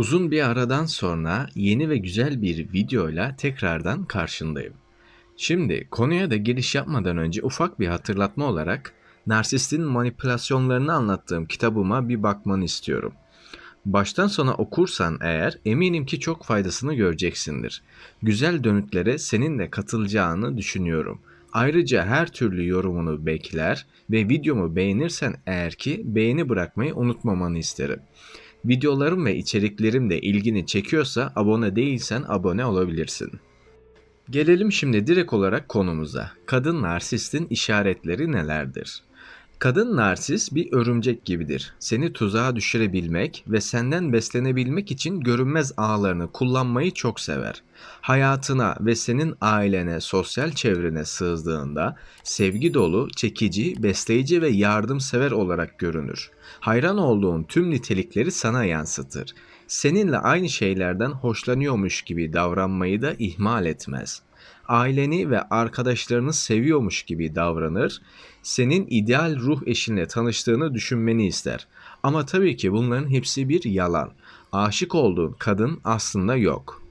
Uzun bir aradan sonra yeni ve güzel bir videoyla tekrardan karşındayım. Şimdi konuya da giriş yapmadan önce ufak bir hatırlatma olarak narsistin manipülasyonlarını anlattığım kitabıma bir bakmanı istiyorum. Baştan sona okursan eğer eminim ki çok faydasını göreceksindir. Güzel dönütlere senin de katılacağını düşünüyorum. Ayrıca her türlü yorumunu bekler ve videomu beğenirsen eğer ki beğeni bırakmayı unutmamanı isterim. Videolarım ve içeriklerim de ilgini çekiyorsa abone değilsen abone olabilirsin. Gelelim şimdi direkt olarak konumuza. Kadın narsistin işaretleri nelerdir? Kadın narsis bir örümcek gibidir. Seni tuzağa düşürebilmek ve senden beslenebilmek için görünmez ağlarını kullanmayı çok sever. Hayatına ve senin ailene, sosyal çevrene sığdığında sevgi dolu, çekici, besleyici ve yardımsever olarak görünür. Hayran olduğun tüm nitelikleri sana yansıtır. Seninle aynı şeylerden hoşlanıyormuş gibi davranmayı da ihmal etmez aileni ve arkadaşlarını seviyormuş gibi davranır, senin ideal ruh eşinle tanıştığını düşünmeni ister. Ama tabii ki bunların hepsi bir yalan. Aşık olduğun kadın aslında yok.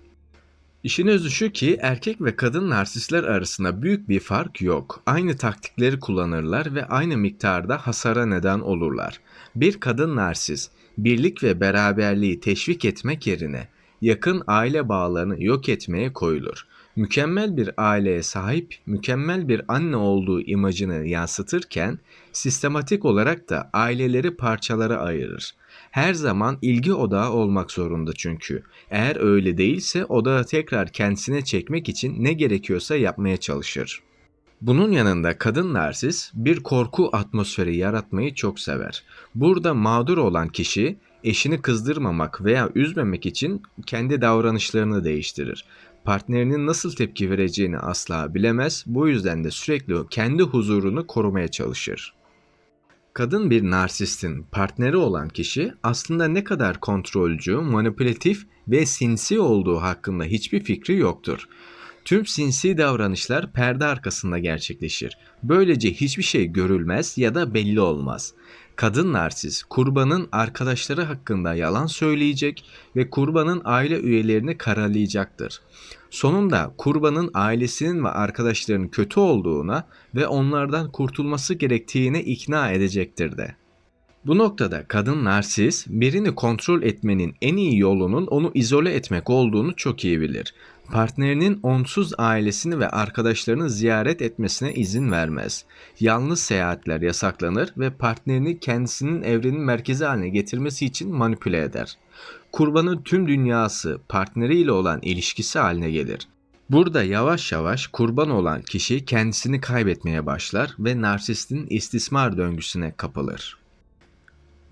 İşin özü şu ki erkek ve kadın narsistler arasında büyük bir fark yok. Aynı taktikleri kullanırlar ve aynı miktarda hasara neden olurlar. Bir kadın narsist birlik ve beraberliği teşvik etmek yerine yakın aile bağlarını yok etmeye koyulur mükemmel bir aileye sahip, mükemmel bir anne olduğu imajını yansıtırken sistematik olarak da aileleri parçalara ayırır. Her zaman ilgi odağı olmak zorunda çünkü. Eğer öyle değilse odağı tekrar kendisine çekmek için ne gerekiyorsa yapmaya çalışır. Bunun yanında kadın narsis bir korku atmosferi yaratmayı çok sever. Burada mağdur olan kişi eşini kızdırmamak veya üzmemek için kendi davranışlarını değiştirir partnerinin nasıl tepki vereceğini asla bilemez. Bu yüzden de sürekli kendi huzurunu korumaya çalışır. Kadın bir narsistin partneri olan kişi aslında ne kadar kontrolcü, manipülatif ve sinsi olduğu hakkında hiçbir fikri yoktur. Tüm sinsi davranışlar perde arkasında gerçekleşir. Böylece hiçbir şey görülmez ya da belli olmaz. Kadın narsiz kurbanın arkadaşları hakkında yalan söyleyecek ve kurbanın aile üyelerini karalayacaktır. Sonunda kurbanın ailesinin ve arkadaşlarının kötü olduğuna ve onlardan kurtulması gerektiğine ikna edecektir de. Bu noktada kadın narsiz birini kontrol etmenin en iyi yolunun onu izole etmek olduğunu çok iyi bilir. Partnerinin onsuz ailesini ve arkadaşlarını ziyaret etmesine izin vermez. Yalnız seyahatler yasaklanır ve partnerini kendisinin evrenin merkezi haline getirmesi için manipüle eder. Kurbanın tüm dünyası partneriyle olan ilişkisi haline gelir. Burada yavaş yavaş kurban olan kişi kendisini kaybetmeye başlar ve narsistin istismar döngüsüne kapılır.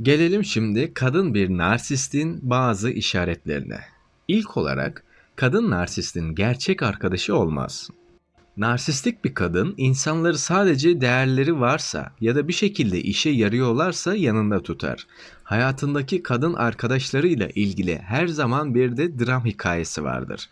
Gelelim şimdi kadın bir narsistin bazı işaretlerine. İlk olarak kadın narsistin gerçek arkadaşı olmaz. Narsistik bir kadın insanları sadece değerleri varsa ya da bir şekilde işe yarıyorlarsa yanında tutar. Hayatındaki kadın arkadaşlarıyla ilgili her zaman bir de dram hikayesi vardır.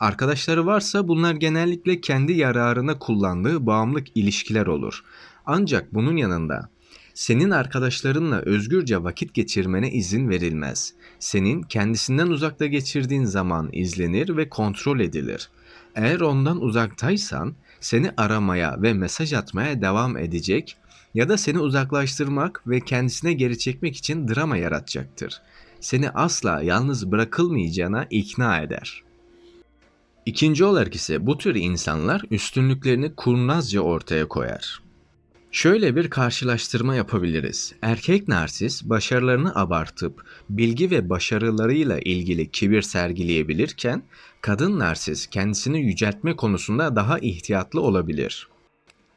Arkadaşları varsa bunlar genellikle kendi yararına kullandığı bağımlılık ilişkiler olur. Ancak bunun yanında senin arkadaşlarınla özgürce vakit geçirmene izin verilmez. Senin kendisinden uzakta geçirdiğin zaman izlenir ve kontrol edilir. Eğer ondan uzaktaysan seni aramaya ve mesaj atmaya devam edecek ya da seni uzaklaştırmak ve kendisine geri çekmek için drama yaratacaktır. Seni asla yalnız bırakılmayacağına ikna eder. İkinci olarak ise bu tür insanlar üstünlüklerini kurnazca ortaya koyar. Şöyle bir karşılaştırma yapabiliriz. Erkek narsis başarılarını abartıp bilgi ve başarılarıyla ilgili kibir sergileyebilirken kadın narsis kendisini yüceltme konusunda daha ihtiyatlı olabilir.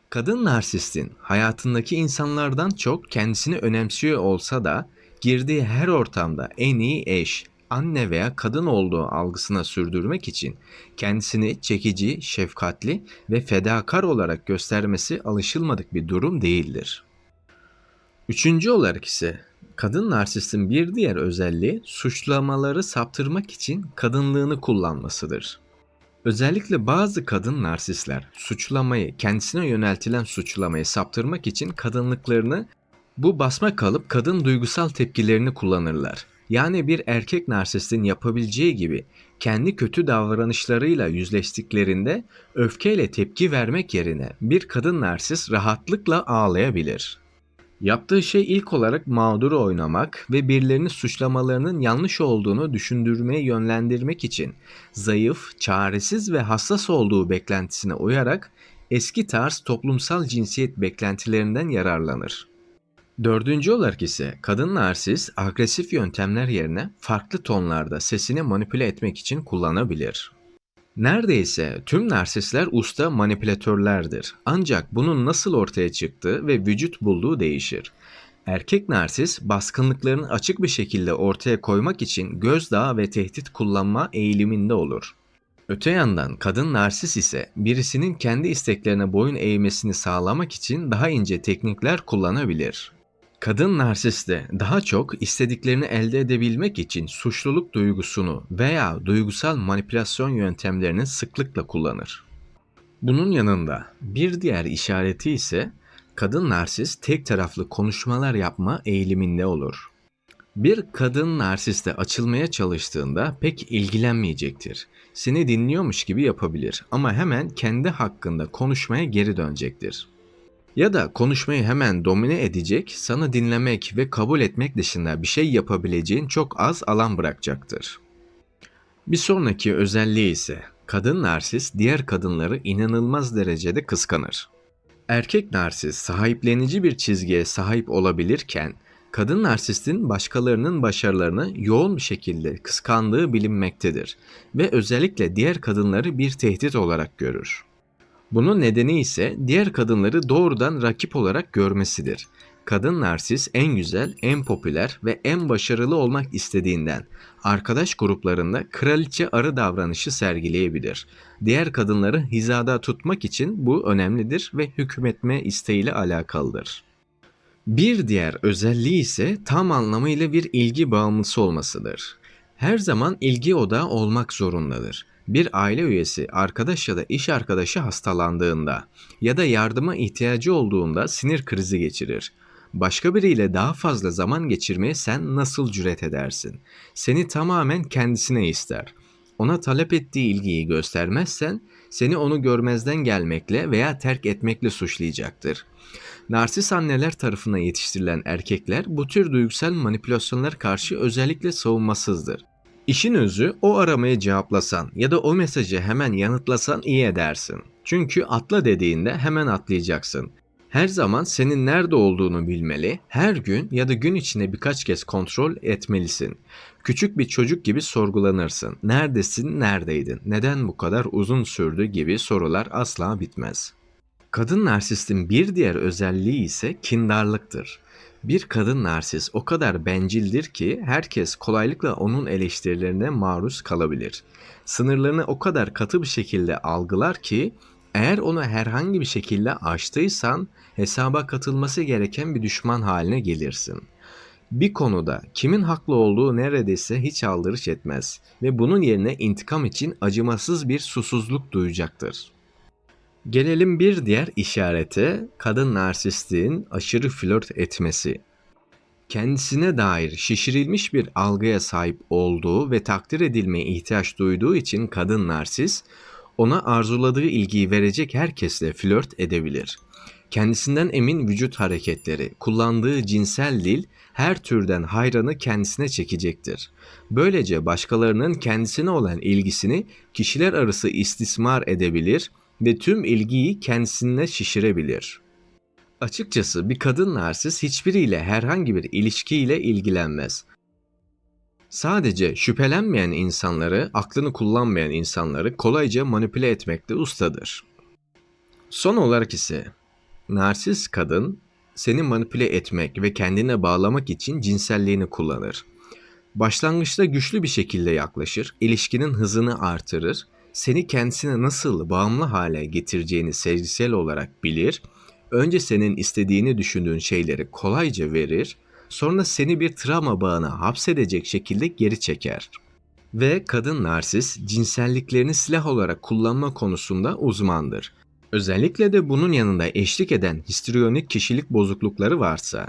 Kadın narsistin hayatındaki insanlardan çok kendisini önemsiyor olsa da girdiği her ortamda en iyi eş, anne veya kadın olduğu algısına sürdürmek için kendisini çekici, şefkatli ve fedakar olarak göstermesi alışılmadık bir durum değildir. Üçüncü olarak ise kadın narsistin bir diğer özelliği suçlamaları saptırmak için kadınlığını kullanmasıdır. Özellikle bazı kadın narsistler suçlamayı, kendisine yöneltilen suçlamayı saptırmak için kadınlıklarını bu basma kalıp kadın duygusal tepkilerini kullanırlar. Yani bir erkek narsistin yapabileceği gibi kendi kötü davranışlarıyla yüzleştiklerinde öfkeyle tepki vermek yerine bir kadın narsist rahatlıkla ağlayabilir. Yaptığı şey ilk olarak mağduru oynamak ve birilerini suçlamalarının yanlış olduğunu düşündürmeye yönlendirmek için zayıf, çaresiz ve hassas olduğu beklentisine uyarak eski tarz toplumsal cinsiyet beklentilerinden yararlanır. Dördüncü olarak ise kadın narsist agresif yöntemler yerine farklı tonlarda sesini manipüle etmek için kullanabilir. Neredeyse tüm narsistler usta manipülatörlerdir. Ancak bunun nasıl ortaya çıktığı ve vücut bulduğu değişir. Erkek narsist baskınlıklarını açık bir şekilde ortaya koymak için gözdağı ve tehdit kullanma eğiliminde olur. Öte yandan kadın narsist ise birisinin kendi isteklerine boyun eğmesini sağlamak için daha ince teknikler kullanabilir. Kadın narsist de daha çok istediklerini elde edebilmek için suçluluk duygusunu veya duygusal manipülasyon yöntemlerini sıklıkla kullanır. Bunun yanında bir diğer işareti ise kadın narsist tek taraflı konuşmalar yapma eğiliminde olur. Bir kadın narsiste açılmaya çalıştığında pek ilgilenmeyecektir. Seni dinliyormuş gibi yapabilir ama hemen kendi hakkında konuşmaya geri dönecektir. Ya da konuşmayı hemen domine edecek, sana dinlemek ve kabul etmek dışında bir şey yapabileceğin çok az alan bırakacaktır. Bir sonraki özelliği ise kadın narsist diğer kadınları inanılmaz derecede kıskanır. Erkek narsist sahiplenici bir çizgiye sahip olabilirken kadın narsistin başkalarının başarılarını yoğun bir şekilde kıskandığı bilinmektedir ve özellikle diğer kadınları bir tehdit olarak görür. Bunun nedeni ise diğer kadınları doğrudan rakip olarak görmesidir. Kadın narsis en güzel, en popüler ve en başarılı olmak istediğinden arkadaş gruplarında kraliçe arı davranışı sergileyebilir. Diğer kadınları hizada tutmak için bu önemlidir ve hükmetme isteğiyle alakalıdır. Bir diğer özelliği ise tam anlamıyla bir ilgi bağımlısı olmasıdır. Her zaman ilgi odağı olmak zorundadır. Bir aile üyesi, arkadaş ya da iş arkadaşı hastalandığında ya da yardıma ihtiyacı olduğunda sinir krizi geçirir. Başka biriyle daha fazla zaman geçirmeye sen nasıl cüret edersin? Seni tamamen kendisine ister. Ona talep ettiği ilgiyi göstermezsen seni onu görmezden gelmekle veya terk etmekle suçlayacaktır. Narsis anneler tarafından yetiştirilen erkekler bu tür duygusal manipülasyonlar karşı özellikle savunmasızdır. İşin özü o aramaya cevaplasan ya da o mesajı hemen yanıtlasan iyi edersin. Çünkü atla dediğinde hemen atlayacaksın. Her zaman senin nerede olduğunu bilmeli, her gün ya da gün içinde birkaç kez kontrol etmelisin. Küçük bir çocuk gibi sorgulanırsın. Neredesin, neredeydin, neden bu kadar uzun sürdü gibi sorular asla bitmez. Kadın narsistin bir diğer özelliği ise kindarlıktır. Bir kadın narsist o kadar bencildir ki herkes kolaylıkla onun eleştirilerine maruz kalabilir. Sınırlarını o kadar katı bir şekilde algılar ki eğer onu herhangi bir şekilde aştıysan hesaba katılması gereken bir düşman haline gelirsin. Bir konuda kimin haklı olduğu neredeyse hiç aldırış etmez ve bunun yerine intikam için acımasız bir susuzluk duyacaktır. Gelelim bir diğer işarete, kadın narsistliğin aşırı flört etmesi. Kendisine dair şişirilmiş bir algıya sahip olduğu ve takdir edilmeye ihtiyaç duyduğu için kadın narsist, ona arzuladığı ilgiyi verecek herkesle flört edebilir. Kendisinden emin vücut hareketleri, kullandığı cinsel dil her türden hayranı kendisine çekecektir. Böylece başkalarının kendisine olan ilgisini kişiler arası istismar edebilir tüm ilgiyi kendisine şişirebilir. Açıkçası bir kadın narsist hiçbiriyle herhangi bir ilişkiyle ilgilenmez. Sadece şüphelenmeyen insanları, aklını kullanmayan insanları kolayca manipüle etmekte ustadır. Son olarak ise narsist kadın seni manipüle etmek ve kendine bağlamak için cinselliğini kullanır. Başlangıçta güçlü bir şekilde yaklaşır, ilişkinin hızını artırır seni kendisine nasıl bağımlı hale getireceğini sezgisel olarak bilir, önce senin istediğini düşündüğün şeyleri kolayca verir, sonra seni bir travma bağına hapsedecek şekilde geri çeker. Ve kadın narsis cinselliklerini silah olarak kullanma konusunda uzmandır. Özellikle de bunun yanında eşlik eden histriyonik kişilik bozuklukları varsa,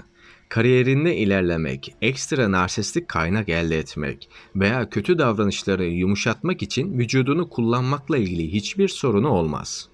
kariyerinde ilerlemek, ekstra narsistik kaynak elde etmek veya kötü davranışları yumuşatmak için vücudunu kullanmakla ilgili hiçbir sorunu olmaz.